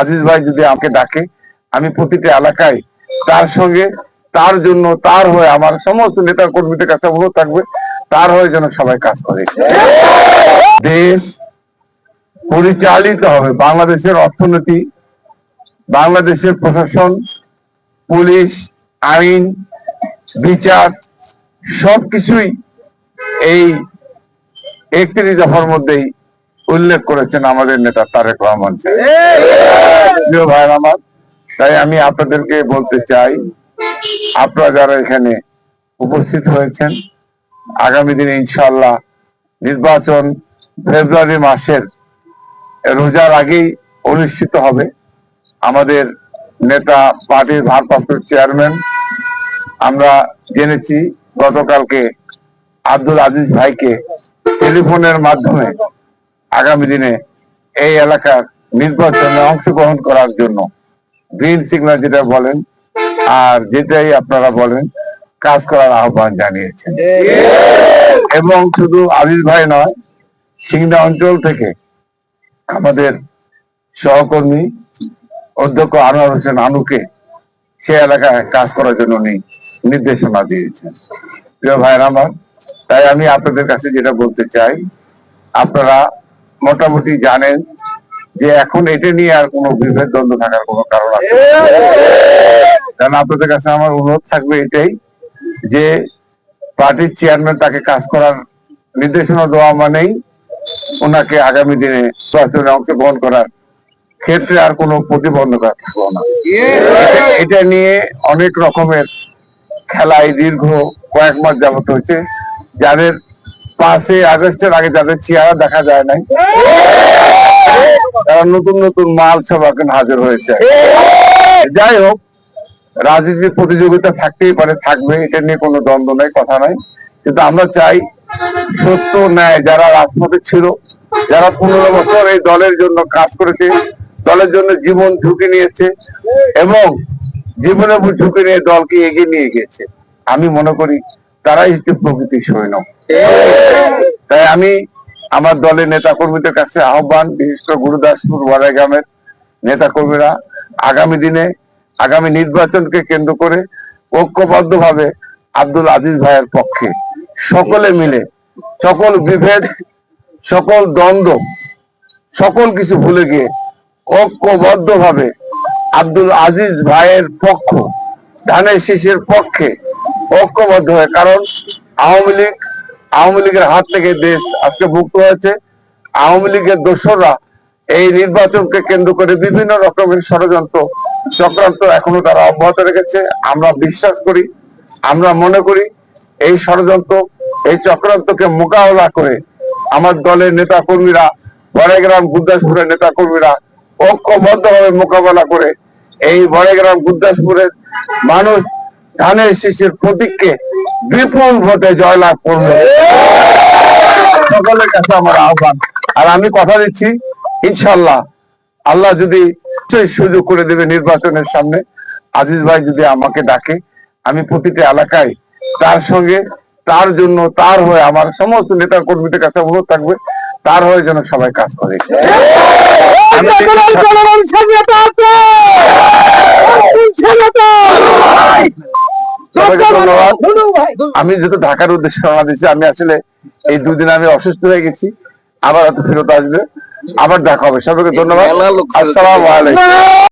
আজিজ ভাই যদি আমাকে ডাকে, আমি প্রতিটি এলাকায় তার সঙ্গে, তার জন্য, তার হয়ে আমার সমস্ত নেতা কর্মীদের কাছে অনুরোধ থাকবে, তার হয়ে যেন সবাই কাজ করে দেশ পরিচালিত হবে বাংলাদেশের অর্থনীতি, বাংলাদেশের প্রশাসন, পুলিশ, আইন, বিচার, সবকিছুই এই একত্রিশ দফার মধ্যেই উল্লেখ করেছেন আমাদের নেতা তারেক রহমান সাহেব। প্রিয় ভাইয়ের আমার, তাই আমি আপনাদেরকে বলতে চাই, আপনারা যারা এখানে উপস্থিত হয়েছেন, আগামী দিনে ইনশাল্লাহ নির্বাচন ফেব্রুয়ারি মাসের রোজার আগেই অনুষ্ঠিত হবে। আমাদের নেতা পার্টির ভারপ্রাপ্ত চেয়ারম্যান, আমরা জেনেছি গতকালকে আব্দুল আজিজ ভাইকে টেলিফোনের মাধ্যমে আগামী দিনে এই এলাকার নির্বাচনে অংশগ্রহণ করার জন্য গ্রিন সিগন্যাল যেটা বলেন আর যেটাই আপনারা বলেন কাজ করার আহ্বান জানিয়েছেন। এবং শুধু আজিজ ভাই নয় সিংড়া অঞ্চল থেকে আমাদের সহকর্মী অধ্যক্ষ আনোয়ার হোসেন আনুকে সে এলাকায় কাজ করার জন্য উনি নির্দেশনা দিয়েছেন। প্রিয় ভাইয়ের আমার, তাই আমি আপনাদের কাছে যেটা বলতে চাই, আপনারা মোটামুটি জানেন যে এখন এটা নিয়ে আর কোনো বিভেদ দ্বন্দ্ব থাকার কোনো কারণ আছে? কারণ আপনাদের কাছে আমার অনুরোধ থাকবে এটাই যে পার্টির চেয়ারম্যান তাকে কাজ করার নির্দেশনা দেওয়া মানেই ওনাকে আগামী দিনে নির্বাচনে অংশগ্রহণ করার ক্ষেত্রে আর কোনো প্রতিবন্ধকতা থাকল না। এটা- এটা নিয়ে অনেক রকমের খেলায় দীর্ঘ কয়েক মাস যাবত হয়েছে। যাদের পাঁচই আগস্টের আগে যাদের চেহারা দেখা যায় নাই তারা নতুন নতুন মাল সব এখন হাজির হয়েছে। যাই হোক রাজনীতির প্রতিযোগিতা থাকতেই পারে থাকবে এটা নিয়ে কোনো দ্বন্দ্ব নাই কথা নাই। কিন্তু আমরা চাই সত্য ন্যায় যারা রাজপথে ছিল যারা পনেরো বছর এই দলের জন্য কাজ করেছে দলের জন্য জীবন ঝুঁকি নিয়েছে এবং জীবনের উপর ঝুঁকি নিয়ে দলকে এগিয়ে নিয়ে গেছে আমি মনে করি তারাই হচ্ছে প্রকৃতির সৈন্য। তাই আমি আমার দলের নেতা কর্মীদের কাছে আহ্বান বিশেষ করে গুরুদাসপুর ওয়ারাগ্রামের নেতা কর্মীরা আগামী দিনে, আগামী নির্বাচনকে কেন্দ্র করে ঐক্যবদ্ধ ভাবে আব্দুল আজিজ ভাইয়ের পক্ষে সকলে মিলে সকল বিভেদ, সকল দ্বন্দ্ব, সকল কিছু ভুলে গিয়ে ঐক্যবদ্ধ ভাবে আব্দুল আজিজ ভাইয়ের পক্ষ, ধানের শীষের পক্ষে ঐক্যবদ্ধ হয়ে, কারণ আওয়ামী লীগ আওয়ামী লীগের হাত থেকে দেশ আজকে মুক্ত হয়েছে। আওয়ামী লীগের দোসররা এই নির্বাচনকে কেন্দ্র করে বিভিন্ন রকমের ষড়যন্ত্র, চক্রান্ত এখনও তারা অব্যাহত রেখেছে। আমরা বিশ্বাস করি, আমরা মনে করি এই ষড়যন্ত্র, এই চক্রান্তকে মোকাবেলা করে আমার দলের নেতা কর্মীরা বড়াইগ্রাম গুরদাসপুরের নেতা কর্মীরা ঐক্যবদ্ধভাবে মোকাবেলা করে এই বড়াইগ্রাম গুরদাসপুরের মানুষ ধানের শীষের প্রতীককে বিপুল ভোটে জয়লাভ করবে। সকলের কাছে আমার আহ্বান। আর আমি কথা দিচ্ছি ইনশাল্লাহ আল্লাহ যদি সুযোগ করে দেবে নির্বাচনের সামনে। আজিজ ভাই যদি আমাকে ডাকে আমি প্রতিটা এলাকায় তার সঙ্গে তার জন্য তার হয়ে আমার সমস্ত নেতা কর্মীদের কাছে অনুরোধ থাকবে তার হয়ে যেন সবাই কাজ করে। ধন্যবাদ। আমি যেহেতু ঢাকার উদ্দেশ্যে রওনা দিচ্ছি আমি আসলে এই দুদিন আমি অসুস্থ হয়ে গেছি। আবার হয়তো ফেরত আসবে। আবার দেখা হবে। সবাইকে ধন্যবাদ। আসসালামু আলাইকুম।